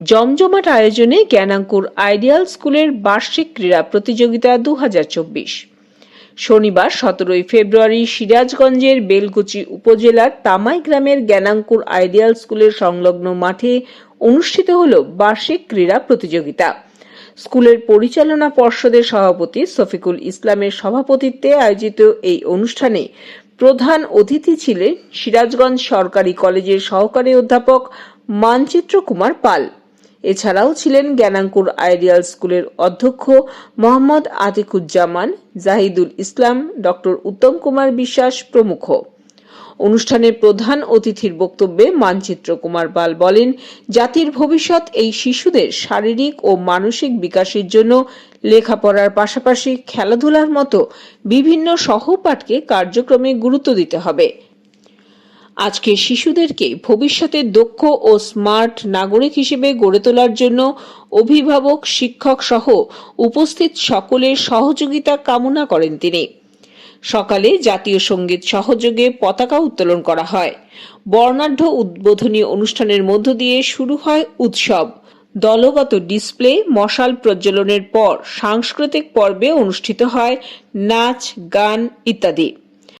জমজমাট আয়োজনে জ্ঞানাঙ্কুর আইডিয়াল স্কুলের বার্ষিক ক্রীড়া প্রতিযোগিতা দু হাজার চব্বিশ। শনিবার সতেরোই ফেব্রুয়ারি সিরাজগঞ্জের বেলকুচি উপজেলার তামাই গ্রামের জ্ঞানাঙ্কুর আইডিয়াল স্কুলের সংলগ্ন মাঠে অনুষ্ঠিত হল বার্ষিক ক্রীড়া প্রতিযোগিতা। স্কুলের পরিচালনা পর্ষদের সভাপতি শফিকুল ইসলামের সভাপতিত্বে আয়োজিত এই অনুষ্ঠানে প্রধান অতিথি ছিলেন সিরাজগঞ্জ সরকারি কলেজের সহকারী অধ্যাপক মানচিত্র কুমার পাল। এছাড়াও ছিলেন জ্ঞানাঙ্কুর আইডিয়াল স্কুলের অধ্যক্ষ মোহাম্মদ আতিকুজ্জামান, জাহিদুল ইসলাম, ডক্টর উত্তম কুমার বিশ্বাস প্রমুখ। অনুষ্ঠানে প্রধান অতিথির বক্তব্যে মানচিত্র কুমার পাল বলেন, জাতির ভবিষ্যৎ এই শিশুদের শারীরিক ও মানসিক বিকাশের জন্য লেখাপড়ার পাশাপাশি খেলাধুলার মতো বিভিন্ন সহপাঠকে কার্যক্রমে গুরুত্ব দিতে হবে। আজকে শিশুদেরকে ভবিষ্যতে দক্ষ ও স্মার্ট নাগরিক হিসেবে গড়ে তোলার জন্য অভিভাবক, শিক্ষক সহ উপস্থিত সকলের সহযোগিতা কামনা করেন তিনি। সকালে জাতীয় সংগীত সহযোগে পতাকা উত্তোলন করা হয়। বর্ণাঢ্য উদ্বোধনী অনুষ্ঠানের মধ্য দিয়ে শুরু হয় উৎসব। দলগত ডিসপ্লে, মশাল প্রজ্বলনের পর সাংস্কৃতিক পর্বে অনুষ্ঠিত হয় নাচ, গান ইত্যাদি।